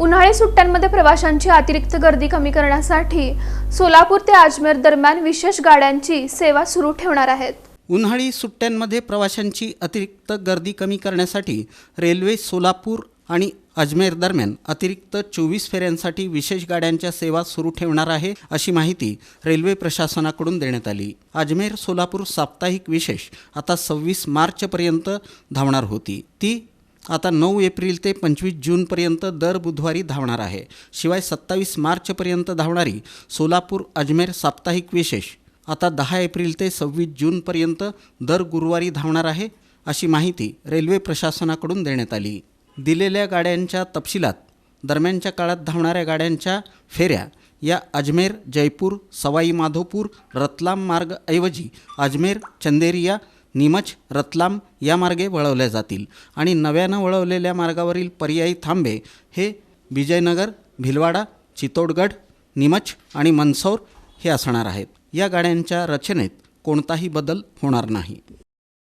उन्हाळी सुट्ट्यांमध्ये प्रवाशांची अतिरिक्त गर्दी कमी करण्यासाठी सोलापूर ते अजमेर दरम्यान विशेष गाड्यांची सेवा सुरू ठेवणार आहेत. उन्हाळी सुट्ट्यांमध्ये प्रवाशांची अतिरिक्त गर्दी कमी करण्यासाठी रेल्वे सोलापूर आणि अजमेर दरम्यान अतिरिक्त चोवीस फेऱ्यांसाठी विशेष गाड्यांच्या सेवा सुरू ठेवणार आहे अशी माहिती रेल्वे प्रशासनाकडून देण्यात आली. अजमेर सोलापूर साप्ताहिक विशेष आता सव्वीस मार्चपर्यंत धावणार होती. ती आता नऊ एप्रिल ते पंचवीस जूनपर्यंत दर बुधवारी धावणार आहे. शिवाय सत्तावीस मार्चपर्यंत धावणारी सोलापूर अजमेर साप्ताहिक विशेष. आता दहा एप्रिल ते सव्वीस जूनपर्यंत दर गुरुवारी धावणार आहे अशी माहिती रेल्वे प्रशासनाकडून देण्यात आली. दिलेल्या गाड्यांच्या तपशिलात दरम्यानच्या काळात धावणाऱ्या गाड्यांच्या फेऱ्या या अजमेर जयपूर सवाई माधोपूर रतलाम मार्गऐवजी अजमेर चंदेरिया नीमच रतलाम या मार्गे वळवल्या जातील आणि नव्यानं वळवलेल्या मार्गावरील पर्यायी थांबे हे विजयनगर भिलवाडा चितोडगड नीमच आणि मंदसौर हे असणार आहेत. या गाड्यांच्या रचनेत कोणताही बदल होणार नाही.